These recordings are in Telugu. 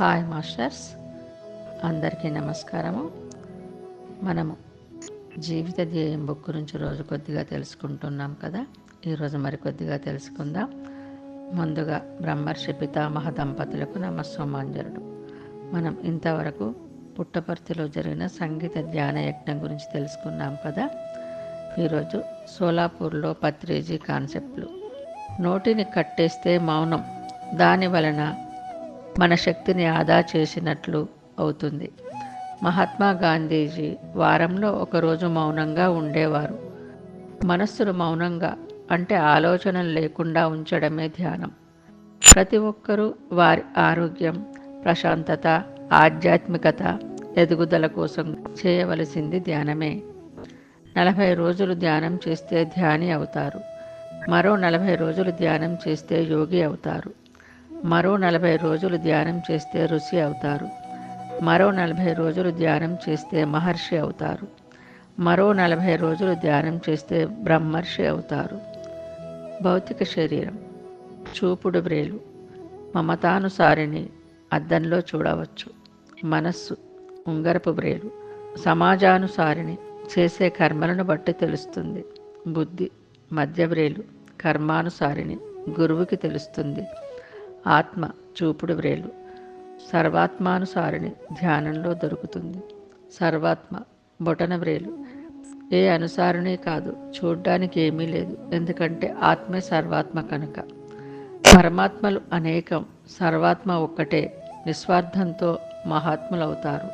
Hi masters. అందరికీ నమస్కారము. మనము జీవిత ధ్యేయం బుక్ గురించి రోజు కొద్దిగా తెలుసుకుంటున్నాం కదా. ఈరోజు మరి కొద్దిగా తెలుసుకుందాం. ముందుగా బ్రహ్మర్షి పితామహ దంపతులకు నమస్సమాంజలుడు మనం ఇంతవరకు పుట్టపర్తిలో జరిగిన సంగీత ధ్యాన యజ్ఞం గురించి తెలుసుకున్నాం కదా. ఈరోజు సోలాపూర్లో పత్రేజీ కాన్సెప్ట్లు. నోటిని కట్టేస్తే మౌనం. దాని వలన మన శక్తిని ఆదా చేసినట్లు అవుతుంది. మహాత్మా గాంధీజీ వారంలో ఒకరోజు మౌనంగా ఉండేవారు. మనస్సును మౌనంగా అంటే ఆలోచనలు లేకుండా ఉంచడమే ధ్యానం. ప్రతి ఒక్కరూ వారి ఆరోగ్యం ప్రశాంతత ఆధ్యాత్మికత ఎదుగుదల కోసం చేయవలసింది ధ్యానమే. నలభై రోజులు ధ్యానం చేస్తే ధ్యాని అవుతారు. మరో నలభై రోజులు ధ్యానం చేస్తే యోగి అవుతారు. మరో నలభై రోజులు ధ్యానం చేస్తే ఋషి అవుతారు. మరో నలభై రోజులు ధ్యానం చేస్తే మహర్షి అవుతారు. మరో నలభై రోజులు ధ్యానం చేస్తే బ్రహ్మర్షి అవుతారు. భౌతిక శరీరం చూపుడు బ్రేలు మమతానుసారిని అద్దంలో చూడవచ్చు. మనస్సు ఉంగరపు బ్రేలు సమాజానుసారిని చేసే కర్మలను బట్టి తెలుస్తుంది. బుద్ధి మధ్య బ్రేలు కర్మానుసారిని గురువుకి తెలుస్తుంది. ఆత్మ చూపుడు వ్రేలు. సర్వాత్మానుసారిణి ధ్యానంలో దొరుకుతుంది. సర్వాత్మ బొటన వ్రేలు. ఏ అనుసారణే కాదు చూడ్డానికి ఏమీ లేదు. ఎందుకంటే ఆత్మే సర్వాత్మ కనుక. పరమాత్మలు అనేకం సర్వాత్మ ఒక్కటే. నిస్వార్థంతో మహాత్ములవుతారు.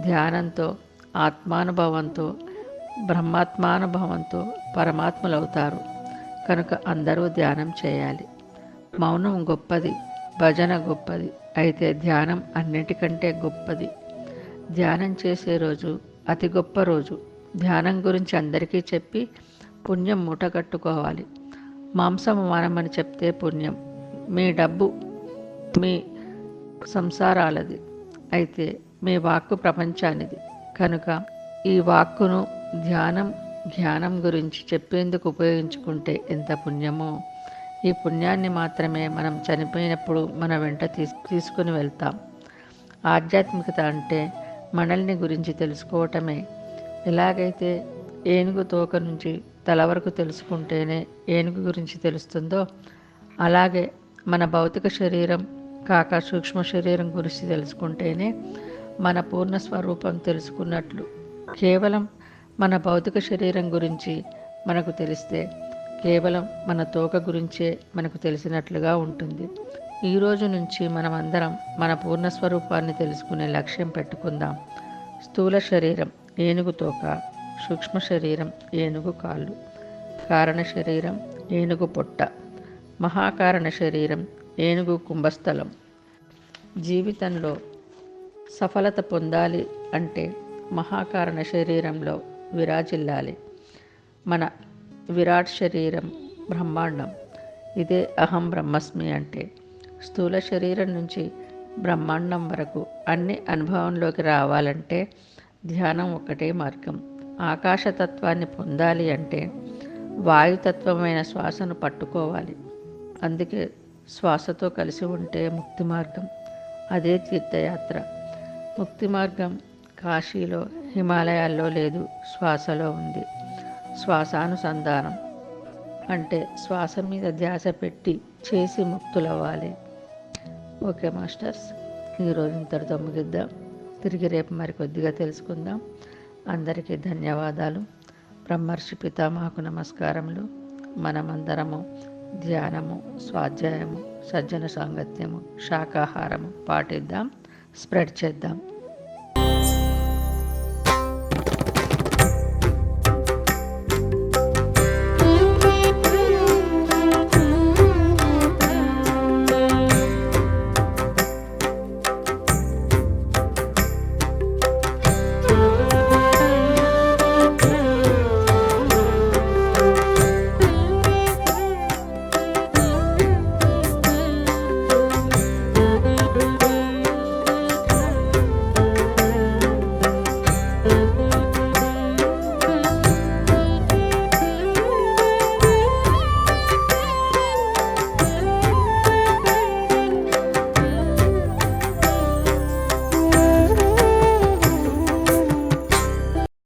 ధ్యానంతో ఆత్మానుభవంతో బ్రహ్మాత్మానుభవంతో పరమాత్మలవుతారు. కనుక అందరూ ధ్యానం చేయాలి. మౌనం గొప్పది భజన గొప్పది అయితే ధ్యానం అన్నిటికంటే గొప్పది. ధ్యానం చేసే రోజు అతి గొప్ప రోజు. ధ్యానం గురించి అందరికీ చెప్పి పుణ్యం మూటగట్టుకోవాలి. మాంసం మానమని చెప్తే పుణ్యం. మీ డబ్బు మీ సంసారాలది. అయితే మీ వాక్కు ప్రపంచానిది. కనుక ఈ వాక్కును ధ్యానం ధ్యానం గురించి చెప్పేందుకు ఉపయోగించుకుంటే ఎంత పుణ్యమో. ఈ పుణ్యాన్ని మాత్రమే మనం చనిపోయినప్పుడు మన వెంట తీసు తీసుకుని వెళ్తాం. ఆధ్యాత్మికత అంటే మనల్ని గురించి తెలుసుకోవటమే. ఎలాగైతే ఏనుగు తోక నుంచి తల వరకు తెలుసుకుంటేనే ఏనుగు గురించి తెలుస్తుందో అలాగే మన భౌతిక శరీరం కాక సూక్ష్మ శరీరం గురించి తెలుసుకుంటేనే మన పూర్ణ స్వరూపం తెలుసుకున్నట్లు. కేవలం మన భౌతిక శరీరం గురించి మనకు తెలిస్తే కేవలం మన తోక గురించే మనకు తెలిసినట్లుగా ఉంటుంది. ఈ రోజు నుంచి మనమందరం మన పూర్ణ స్వరూపాన్ని తెలుసుకునే లక్ష్యం పెట్టుకుందాం. స్థూల శరీరం ఏనుగు తోక సూక్ష్మ శరీరం ఏనుగు కాళ్ళు కారణ శరీరం ఏనుగు పొట్ట మహాకారణ శరీరం ఏనుగు కుంభస్థలం. జీవితంలో సఫలత పొందాలి అంటే మహాకారణ శరీరంలో విరాజిల్లాలి. మన విరాట్ శరీరం బ్రహ్మాండం. ఇదే అహం బ్రహ్మస్మి అంటే. స్థూల శరీరం నుంచి బ్రహ్మాండం వరకు అన్ని అనుభవంలోకి రావాలంటే ధ్యానం ఒకటే మార్గం. ఆకాశతత్వాన్ని పొందాలి అంటే వాయుతత్వమైన శ్వాసను పట్టుకోవాలి. అందుకే శ్వాసతో కలిసి ఉంటే ముక్తి మార్గం. అదే తీర్థయాత్ర. ముక్తి మార్గం కాశీలో హిమాలయాల్లో లేదు శ్వాసలో ఉంది. శ్వాసానుసంధానం అంటే శ్వాస మీద ధ్యాస పెట్టి చేసి ముక్తులవ్వాలి. ఓకే మాస్టర్స్ ఈరోజు ఇంతటితో ముగిద్దాం. తిరిగి రేపు మరి కొద్దిగా తెలుసుకుందాం. అందరికీ ధన్యవాదాలు. బ్రహ్మర్షి పితామహకు నమస్కారములు. మనమందరము ధ్యానము స్వాధ్యాయము సజ్జన సాంగత్యము శాకాహారము పాటిద్దాం స్ప్రెడ్ చేద్దాం.